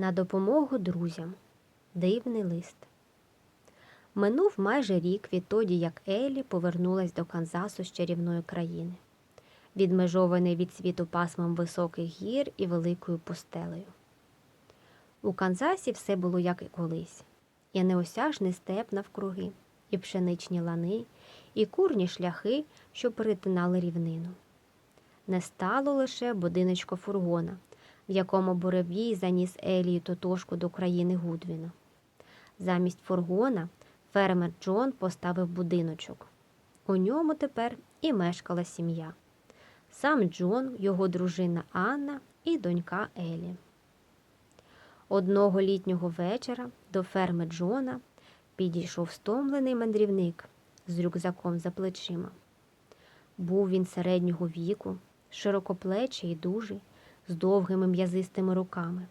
На допомогу друзям. Дивний лист. Минув майже рік відтоді, як Елі повернулась до Канзасу з чарівної країни, відмежований від світу пасмом високих гір і великою пустелею. У Канзасі все було як і колись, і неосяжний степ навкруги, і пшеничні лани, і курні шляхи, що перетинали рівнину. Не стало лише будиночко фургона, в якому буревій заніс Елію Тотошку до країни Гудвіна. Замість фургона фермер Джон поставив будиночок. У ньому тепер і мешкала сім'я. Сам Джон, його дружина Анна і донька Елі. Одного літнього вечора до ферми Джона підійшов стомлений мандрівник з рюкзаком за плечима. Був він середнього віку, широкоплечий і дужий, з довгими м'язистими руками,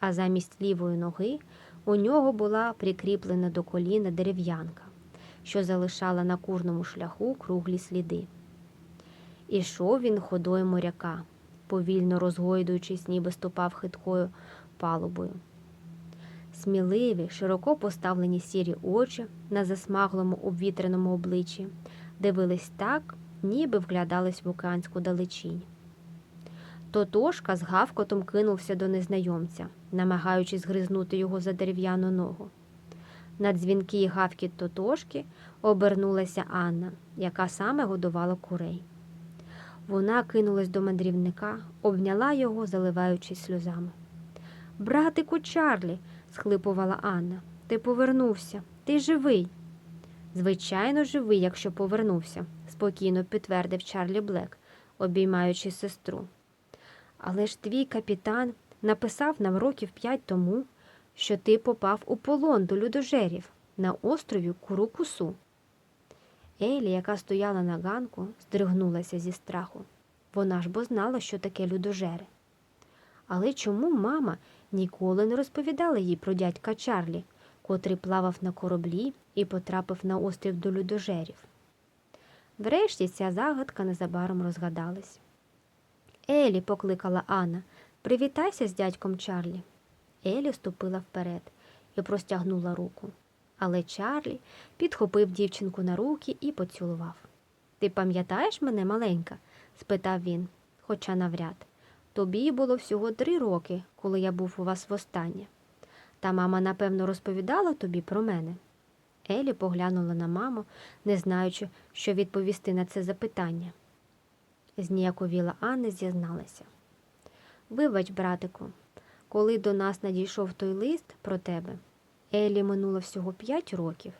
а замість лівої ноги у нього була прикріплена до коліна дерев'янка, що залишала на курному шляху круглі сліди. Ішов він ходою моряка, повільно розгойдуючись, ніби ступав хиткою палубою. Сміливі, широко поставлені сірі очі на засмаглому обвітреному обличчі дивились так, ніби вглядались в океанську далечінь. Тотошка з гавкотом кинувся до незнайомця, намагаючись гризнути його за дерев'яну ногу. На дзвінкий гавкіт Тотошки обернулася Анна, яка саме годувала курей. Вона кинулась до мандрівника, обняла його, заливаючись сльозами. Братику Чарлі, схлипувала Анна, ти повернувся, ти живий. Звичайно, живий, якщо повернувся, спокійно підтвердив Чарлі Блек, обіймаючи сестру. Але ж твій капітан написав нам років п'ять тому, що ти попав у полон до людожерів на острові Курукусу. Елі, яка стояла на ганку, здригнулася зі страху. Вона ж бо знала, що таке людожери. Але чому мама ніколи не розповідала їй про дядька Чарлі, котрий плавав на кораблі і потрапив на острів до людожерів? Врешті ця загадка незабаром розгадалась. Елі, покликала Анна, привітайся з дядьком Чарлі. Елі ступила вперед і простягнула руку. Але Чарлі підхопив дівчинку на руки і поцілував. Ти пам'ятаєш мене, маленька? спитав він, хоча навряд. Тобі було всього три роки, коли я був у вас востаннє. Та мама, напевно, розповідала тобі про мене. Елі поглянула на маму, не знаючи, що відповісти на це запитання. Зніяковіла Анна зізналася. Вибач, братику, коли до нас надійшов той лист про тебе, Елі минуло всього п'ять років.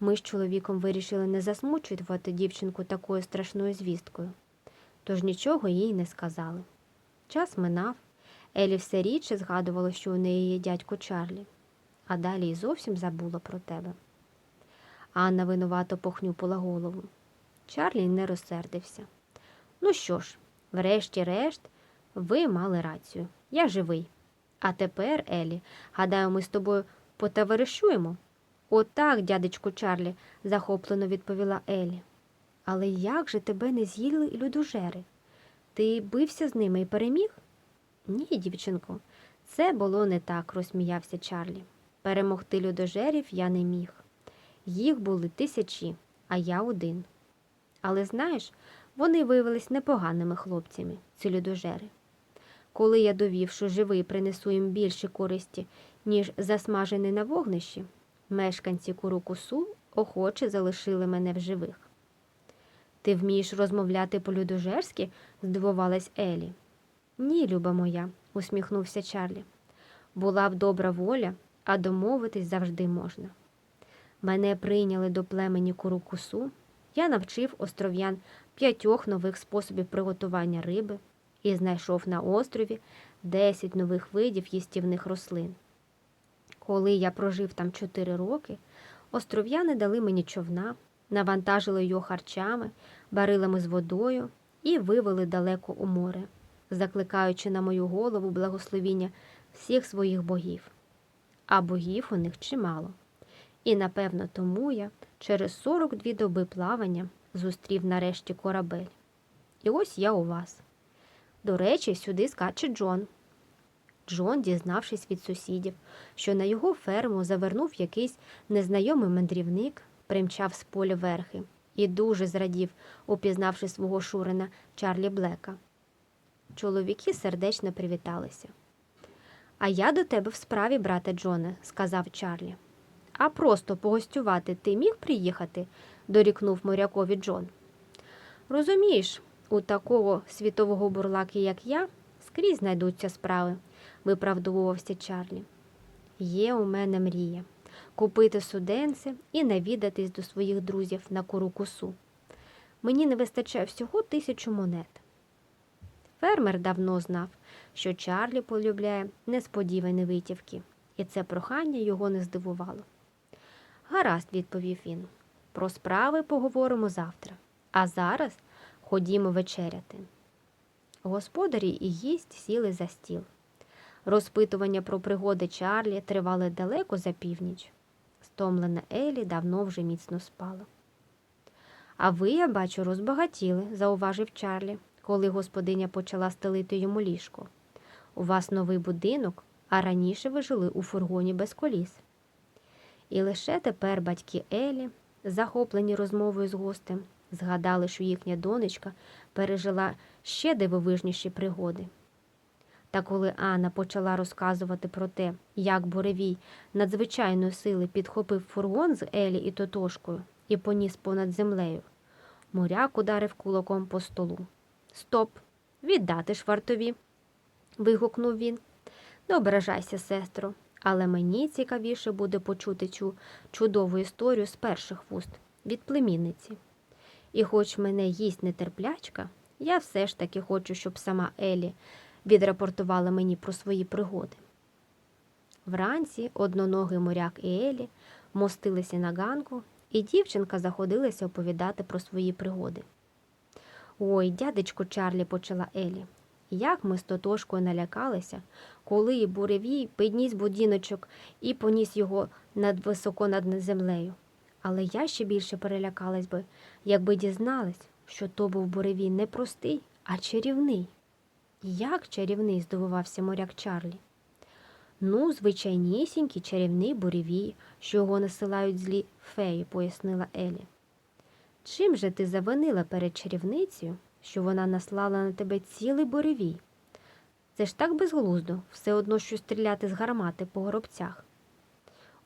Ми з чоловіком вирішили не засмучувати дівчинку такою страшною звісткою, тож нічого їй не сказали. Час минав, Елі все рідше згадувала, що у неї є дядько Чарлі, а далі й зовсім забула про тебе. Анна винувато похнюпила голову. Чарлі не розсердився. Ну що ж, врешті-решт, ви мали рацію. Я живий. А тепер, Елі, гадаю, ми з тобою потоваришуємо. Отак, дядечку Чарлі, захоплено відповіла Елі. Але як же тебе не з'їли людожери? Ти бився з ними і переміг? Ні, дівчинко, це було не так, розсміявся Чарлі. Перемогти людожерів я не міг. Їх були тисячі, а я один. Але знаєш, вони виявились непоганими хлопцями, ці людожери. Коли я довів, що живий принесу їм більше користі, ніж засмажений на вогнищі, мешканці Курукусу охоче залишили мене в живих. Ти вмієш розмовляти по-людожерськи? здивувалась Елі. Ні, люба моя, усміхнувся Чарлі. Була б добра воля, а домовитись завжди можна. Мене прийняли до племені Курукусу, я навчив остров'ян п'ятьох нових способів приготування риби і знайшов на острові 10 нових видів їстівних рослин. Коли я прожив там 4 роки, остров'яни дали мені човна, навантажили його харчами, барилами з водою і вивели далеко у море, закликаючи на мою голову благословіння всіх своїх богів. А богів у них чимало. І, напевно, тому я через 42 доби плавання зустрів нарешті корабель. І ось я у вас. До речі, сюди скаче Джон. Джон, дізнавшись від сусідів, що на його ферму завернув якийсь незнайомий мандрівник, примчав з поля верхи і дуже зрадів, упізнавши свого шурина Чарлі Блека. Чоловіки сердечно привіталися. А я до тебе в справі, брате Джоне, сказав Чарлі. А просто погостювати ти міг приїхати? Дорікнув морякові Джон. Розумієш, у такого світового бурлаки, як я, скрізь знайдуться справи, виправдовувався Чарлі. Є у мене мрія купити суденце і навідатись до своїх друзів на кору косу. Мені не вистачає всього тисячу монет. Фермер давно знав, що Чарлі полюбляє несподівані витівки, і це прохання його не здивувало. Гаразд, відповів він. Про справи поговоримо завтра. А зараз ходімо вечеряти. Господарі і гість сіли за стіл. Розпитування про пригоди Чарлі тривали далеко за північ. Стомлена Елі давно вже міцно спала. А ви, я бачу, розбагатіли, зауважив Чарлі, коли господиня почала стелити йому ліжко. У вас новий будинок, а раніше ви жили у фургоні без коліс. І лише тепер батьки Елі, захоплені розмовою з гостем, згадали, що їхня донечка пережила ще дивовижніші пригоди. Та коли Анна почала розказувати про те, як Буревій надзвичайної сили підхопив фургон з Елі і Тотошкою і поніс понад землею, моряк ударив кулаком по столу. Стоп, віддати ж вартові. вигукнув він. Не ображайся, сестро, але мені цікавіше буде почути цю чудову історію з перших вуст від племінниці. І хоч мене їсть нетерплячка, я все ж таки хочу, щоб сама Елі відрапортувала мені про свої пригоди. Вранці одноногий моряк і Елі мостилися на ганку, і дівчинка заходилася оповідати про свої пригоди. Ой, дядечко Чарлі, почала Елі. Як ми з Тотошкою налякалися, коли буревій підніс будіночок і поніс його над високо над землею. Але я ще більше перелякалась би, якби дізналась, що то був буревій не простий, а чарівний. Як чарівний? здивувався моряк Чарлі. Ну, звичайнісінький чарівний буревій, що його насилають злі феї, пояснила Елі. Чим же ти завинила перед чарівницею, що вона наслала на тебе цілий буревій? Це ж так безглуздо, все одно, що стріляти з гармати по горобцях.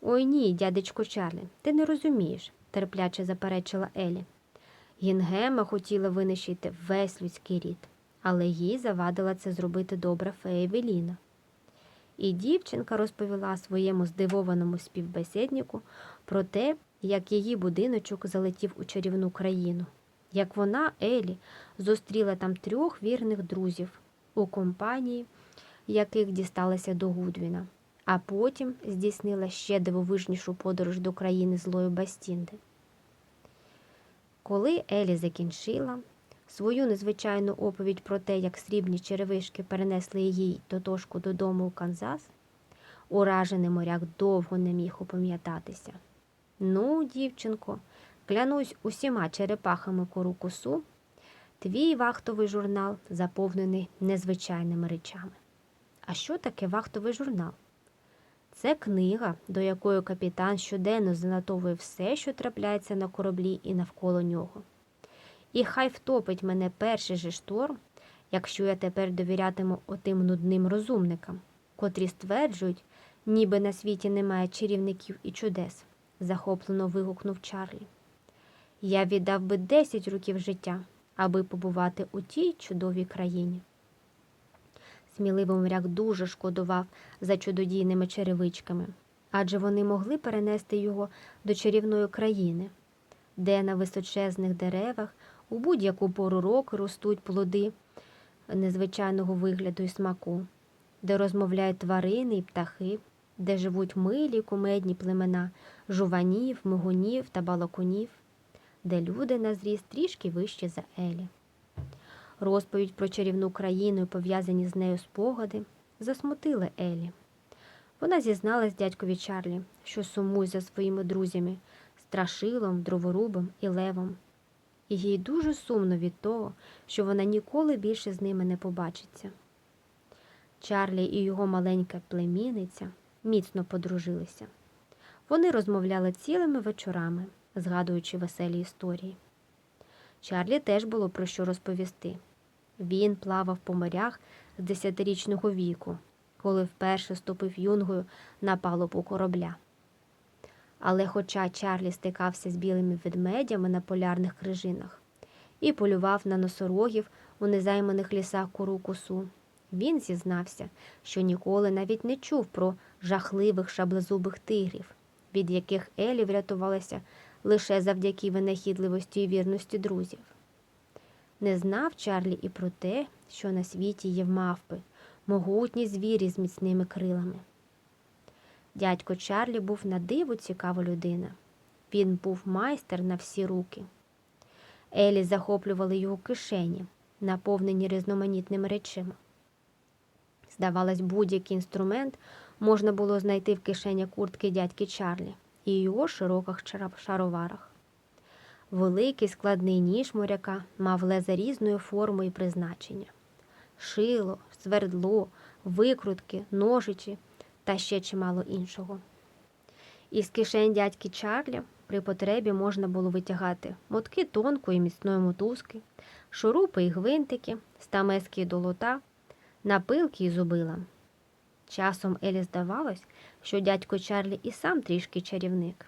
Ой ні, дядечко Чарлі, ти не розумієш, терпляче заперечила Елі. Гінгема хотіла винищити весь людський рід, але їй завадила це зробити добра фея Веліна. І дівчинка розповіла своєму здивованому співбесіднику про те, як її будиночок залетів у чарівну країну, як вона, Елі, зустріла там трьох вірних друзів у компанії, яких дісталася до Гудвіна, а потім здійснила ще дивовижнішу подорож до країни злої Бастінди. Коли Елі закінчила свою незвичайну оповідь про те, як срібні черевишки перенесли її тотошку додому у Канзас, уражений моряк довго не міг опам'ятатися. Ну, дівчинко, клянусь усіма черепахами кору косу, твій вахтовий журнал заповнений незвичайними речами. А що таке вахтовий журнал? Це книга, до якої капітан щоденно занотовує все, що трапляється на кораблі і навколо нього. І хай втопить мене перший же шторм, якщо я тепер довірятиму отим нудним розумникам, котрі стверджують, ніби на світі немає чарівників і чудес, захоплено вигукнув Чарлі. Я віддав би десять років життя, аби побувати у тій чудовій країні. Сміливий моряк дуже шкодував за чудодійними черевичками, адже вони могли перенести його до чарівної країни, де на височезних деревах у будь-яку пору року ростуть плоди незвичайного вигляду і смаку, де розмовляють тварини і птахи, де живуть милі кумедні племена жуванів, мигунів та балакунів, де люди на зріст трішки вищі за Елі. Розповідь про чарівну країну і пов'язані з нею спогади засмутили Елі. Вона зізналась дядькові Чарлі, що сумує за своїми друзями страшилом, дроворубом і левом. І їй дуже сумно від того, що вона ніколи більше з ними не побачиться. Чарлі і його маленька племінниця міцно подружилися. Вони розмовляли цілими вечорами, згадуючи веселі історії. Чарлі теж було про що розповісти. Він плавав по морях з десятирічного віку, коли вперше ступив юнгою на палубу корабля. Але хоча Чарлі стикався з білими ведмедями на полярних крижинах і полював на носорогів у незайманих лісах куру кусу, він зізнався, що ніколи навіть не чув про жахливих шаблезубих тигрів, від яких Елі врятувалася лише завдяки винахідливості і вірності друзів. Не знав Чарлі і про те, що на світі є мавпи, могутні звірі з міцними крилами. Дядько Чарлі був на диво цікава людина. Він був майстер на всі руки. Елі захоплювали його кишені, наповнені різноманітними речима. Здавалось, будь-який інструмент можна було знайти в кишені куртки дядьки Чарлі і його широких шароварах. Великий складний ніж моряка мав леза різної форми і призначення: шило, свердло, викрутки, ножичі та ще чимало іншого. Із кишень дядьки Чарлі при потребі можна було витягати мотки тонкої міцної мотузки, шурупи і гвинтики, стамески і долота, напилки і зубила. Часом Елі здавалось, що дядько Чарлі і сам трішки чарівник,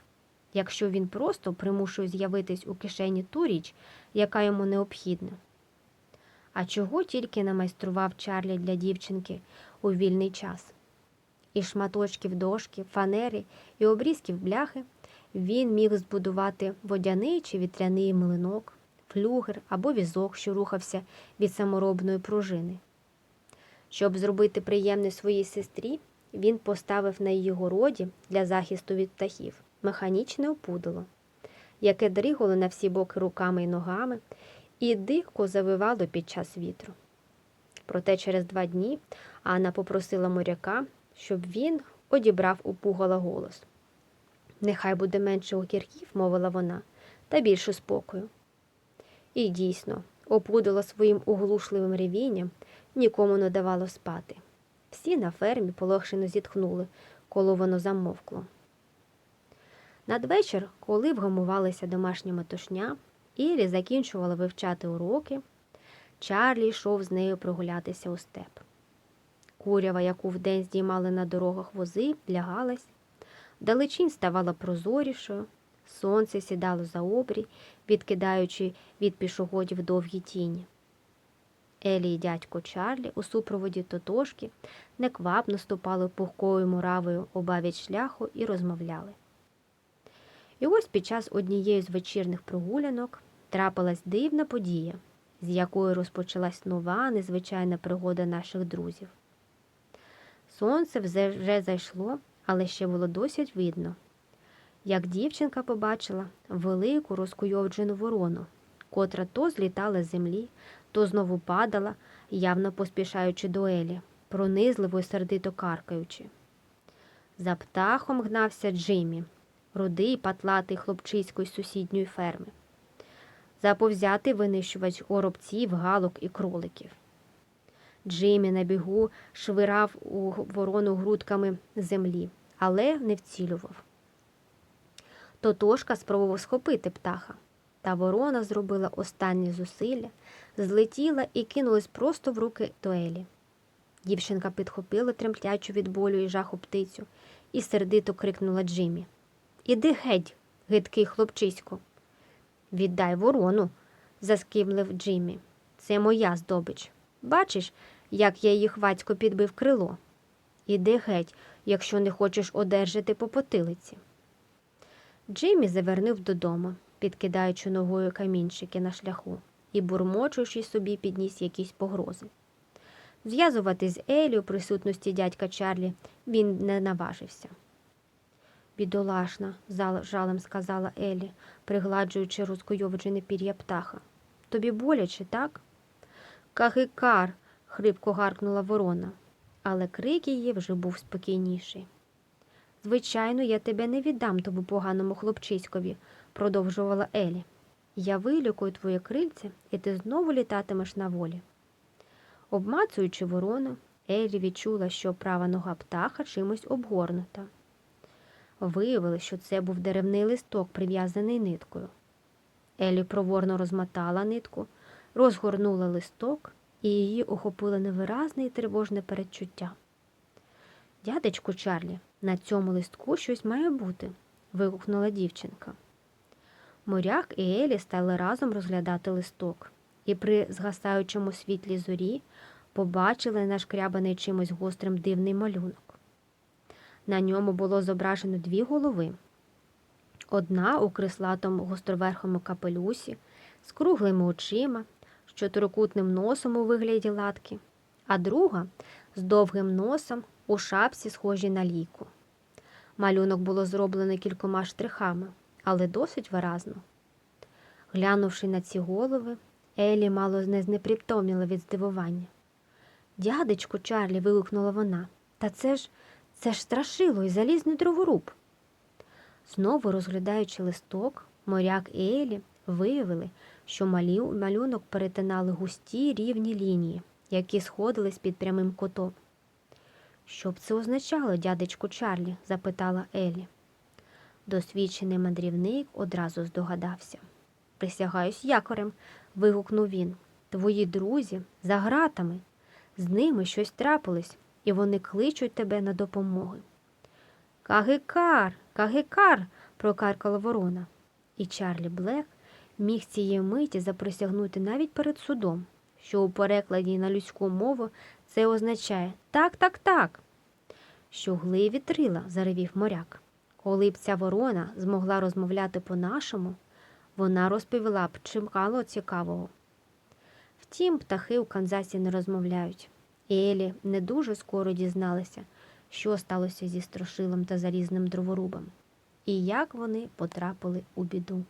якщо він просто примушує з'явитись у кишені ту річ, яка йому необхідна. А чого тільки намайстрував Чарлі для дівчинки у вільний час? Із шматочків дошки, фанери і обрізків бляхи він міг збудувати водяний чи вітряний млинок, флюгер або візок, що рухався від саморобної пружини. Щоб зробити приємне своїй сестрі, він поставив на її городі для захисту від птахів механічне опудало, яке дригало на всі боки руками і ногами і дико завивало під час вітру. Проте через два дні Анна попросила моряка, щоб він одібрав у пугала голос. Нехай буде менше огірків, мовила вона, та більше спокою. І дійсно, опудало своїм оглушливим ревінням нікому не давало спати. Всі на фермі полегшено зітхнули, коли воно замовкло. Надвечір, коли вгамувалася домашня метушня, Ірі закінчувала вивчати уроки, Чарлі йшов з нею прогулятися у степ. Курява, яку вдень здіймали на дорогах вози, лягалась, далечінь ставала прозорішою, сонце сідало за обрій, відкидаючи від пішоходів довгі тіні. Елі і дядько Чарлі у супроводі тотошки неквапно ступали пухкою муравою обавіть шляху і розмовляли. І ось під час однієї з вечірних прогулянок трапилась дивна подія, з якої розпочалась нова незвичайна пригода наших друзів. Сонце вже зайшло, але ще було досить видно, як дівчинка побачила велику розкуйовджену ворону, котра то злітала з землі, то знову падала, явно поспішаючи до Елі, пронизливо й сердито каркаючи. За птахом гнався Джиммі, рудий патлатий хлопчисько з сусідньої ферми. Заповзятий винищувач горобців, галок і кроликів. Джиммі на бігу швирав у ворону грудками землі, але не вцілював. Тотошка спробував схопити птаха, та ворона зробила останні зусилля, злетіла і кинулась просто в руки до Елі. Дівчинка підхопила тремтячу від болю і жаху птицю і сердито крикнула Джиммі. Іди геть, гидкий хлопчисько. Віддай ворону, заскимлив Джиммі. Це моя здобич. Бачиш, як я її хвацько підбив крило. Іди геть, якщо не хочеш одержати по потилиці. Джиммі завернув додому, підкидаючи ногою камінчики на шляху і бурмочучи собі підніс якісь погрози. Зв'язувати з Елі у присутності дядька Чарлі він не наважився. Бідолашна, жалем сказала Елі, пригладжуючи розкуйовджене пір'я птаха. Тобі боляче, так? Кагикар, хрипко гаркнула ворона, але крик її вже був спокійніший. Звичайно, я тебе не віддам тому поганому хлопчиськові, продовжувала Елі. Я вилікую твоє крильце, і ти знову літатимеш на волі. Обмацуючи ворону, Елі відчула, що права нога птаха чимось обгорнута. Виявилось, що це був деревний листок, прив'язаний ниткою. Елі проворно розмотала нитку, розгорнула листок, і її охопило невиразне і тривожне передчуття. Дядечку Чарлі, на цьому листку щось має бути, вигукнула дівчинка. Моряк і Елі стали разом розглядати листок, і при згасаючому світлі зорі побачили нашкрябаний чимось гострим дивний малюнок. На ньому було зображено дві голови. Одна у крислатому гостроверхому капелюсі, з круглими очима, з чотирикутним носом у вигляді латки, а друга з довгим носом у шапці, схожій на лійку. Малюнок було зроблено кількома штрихами, але досить виразно. Глянувши на ці голови, Елі мало не знепритомніла від здивування. Дядечку Чарлі, вигукнула вона, та це ж це ж страшило і залізний дроворуб. Знову розглядаючи листок, моряк і Елі виявили, що малю- малюнок перетинали густі рівні лінії, які сходились під прямим кутом. Що б це означало, дядечку Чарлі? запитала Елі. Досвідчений мандрівник одразу здогадався. Присягаюсь якорем, вигукнув він. Твої друзі за гратами. З ними щось трапилось, і вони кличуть тебе на допомогу. Кагикар, кагикар, прокаркала ворона. І Чарлі Блек міг цієї миті заприсягнути навіть перед судом, що у перекладі на людську мову це означає так, так, так. Щогли вітрила, заревів моряк. Коли б ця ворона змогла розмовляти по-нашому, вона розповіла б чимало цікавого. Втім, птахи у Канзасі не розмовляють. І Елі не дуже скоро дізналася, що сталося зі страшилом та залізним дроворубом, і як вони потрапили у біду.